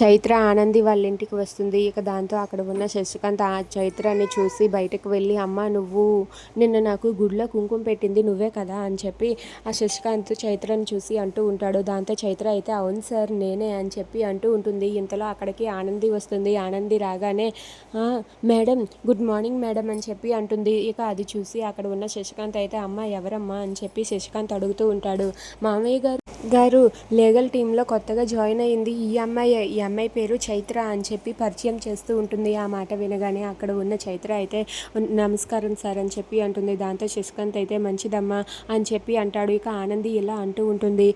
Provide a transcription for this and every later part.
చైత్ర ఆనంది వాళ్ళ ఇంటికి వస్తుంది. ఇక దాంతో అక్కడ ఉన్న శశికాంత్ ఆ చైత్రని చూసి బయటకు వెళ్ళి అమ్మ నువ్వు నిన్న నాకు గుడిలో కుంకుమ పెట్టింది నువ్వే కదా అని చెప్పి ఆ శశికాంత్ చైత్రని చూసి అంటూ ఉంటాడు. దాంతో చైత్ర అయితే అవును సార్ నేనే అని చెప్పి అంటూ ఉంటుంది. ఇంతలో అక్కడికి ఆనంది వస్తుంది. ఆనంది రాగానే మేడం గుడ్ మార్నింగ్ మేడం అని చెప్పి అంటుంది. ఇక అది చూసి అక్కడ ఉన్న శశికాంత్ అయితే అమ్మ ఎవరమ్మా అని చెప్పి శశికాంత్ అడుగుతూ ఉంటాడు. మామయ్య గారు గారు లీగల్ టీంలో కొత్తగా జాయిన్ అయింది. ఈ అమ్మాయి ఈ అమ్మాయి పేరు చైత్ర అని చెప్పి పరిచయం చేస్తూ ఉంటుంది. ఆ మాట వినగానే అక్కడ ఉన్న చైత్ర అయితే నమస్కారం సార్ అని చెప్పి అంటుంది. దాంతో శశికాంత్ అయితే మంచిదమ్మా అని చెప్పి అంటాడు. ఇక ఆనంది ఇలా అంటూ ఉంటుంది.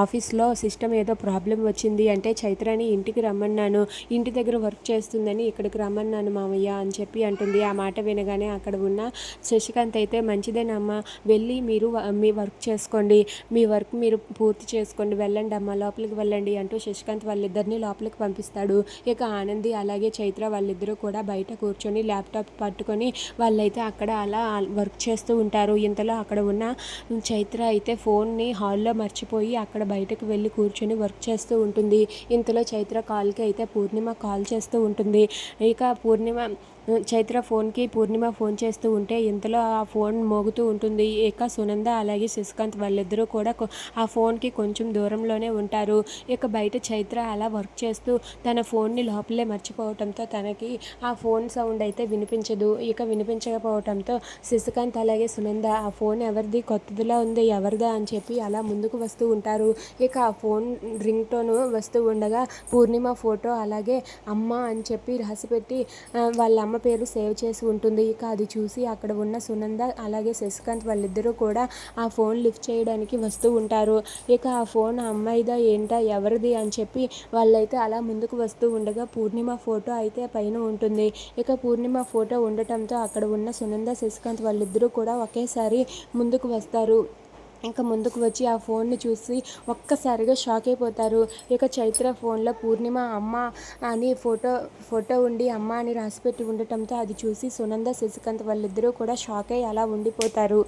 ఆఫీస్లో సిస్టమ్ ఏదో ప్రాబ్లం వచ్చింది అంటే చైత్రని ఇంటికి రమ్మన్నాను. ఇంటి దగ్గర వర్క్ చేస్తుందని ఇక్కడికి రమ్మన్నాను మామయ్య అని చెప్పి అంటుంది. ఆ మాట వినగానే అక్కడ ఉన్న శశికాంత్ అయితే మంచిదేనమ్మా. వెళ్ళి మీరు మీ వర్క్ చేసుకోండి. మీ వర్క్ మీరు పూర్తి చేసుకోండి వెళ్ళండి అమ్మ లోపలికి వెళ్ళండి అంటూ శశికాంత్ వాళ్ళిద్దరిని లోపలికి పంపిస్తాడు. ఇక ఆనంది అలాగే చైత్ర వాళ్ళిద్దరూ కూడా బయట కూర్చొని ల్యాప్టాప్ పట్టుకొని వాళ్ళైతే అక్కడ అలా వర్క్ చేస్తూ ఉంటారు. ఇంతలో అక్కడ ఉన్న చైత్ర అయితే ఫోన్ని హాల్లో మర్చిపోయి అక్కడ బయటకు వెళ్ళి కూర్చొని వర్క్ చేస్తూ ఉంటుంది. ఇంతలో చైత్ర కాల్కి అయితే పూర్ణిమ కాల్ చేస్తూ ఉంటుంది. ఇక పూర్ణిమ చైత్ర ఫోన్కి పూర్ణిమ ఫోన్ చేస్తూ ఉంటే ఇంతలో ఆ ఫోన్ మోగుతూ ఉంటుంది. ఇక సునంద అలాగే శశికాంత్ వాళ్ళిద్దరూ కూడా ఆ ఫోన్కి కొంచెం దూరంలోనే ఉంటారు. ఇక బయట చైత్ర అలా వర్క్ చేస్తూ తన ఫోన్ని లోపలే మర్చిపోవటంతో తనకి ఆ ఫోన్ సౌండ్ అయితే వినిపించదు. ఇక వినిపించకపోవటంతో శశికాంత్ అలాగే సునంద ఆ ఫోన్ ఎవరిది? కొత్తదిలా ఉంది. ఎవరిదా? అని చెప్పి అలా ముందుకు వస్తూ ఉంటారు. ఇక ఆ ఫోన్ రింగ్ టోన్ వస్తూ ఉండగా పూర్ణిమ ఫోటో అలాగే అమ్మ అని చెప్పి రాసిపెట్టి వాళ్ళ అమ్మ పేరు సేవ్ చేసి ఉంటుంది. ఇక అది చూసి అక్కడ ఉన్న సునంద అలాగే శశికాంత్ వాళ్ళిద్దరూ కూడా ఆ ఫోన్ లిఫ్ట్ చేయడానికి వస్తూ ఉంటారు. ఇక ఆ ఫోన్ అమ్మాయిదా ఏంటా ఎవరిది? అని చెప్పి వాళ్ళైతే అలా ముందుకు వస్తూ ఉండగా పూర్ణిమ ఫోటో అయితే పైన ఉంటుంది. ఇక పూర్ణిమ ఫోటో ఉండటంతో అక్కడ ఉన్న సునంద శశికాంత్ వాళ్ళిద్దరూ కూడా ఒకేసారి ముందుకు వస్తారు. ఇంకా ముందుకు వచ్చి ఆ ఫోన్ని చూసి ఒక్కసారిగా షాక్ అయిపోతారు. ఇక చైత్ర ఫోన్లో పూర్ణిమ అమ్మ అని ఫోటో ఫోటో ఉండి అమ్మ అని రాసిపెట్టి ఉండటంతో అది చూసి సునంద శశికాంత్ వాళ్ళిద్దరూ కూడా షాక్ అయ్యి అలా ఉండిపోతారు.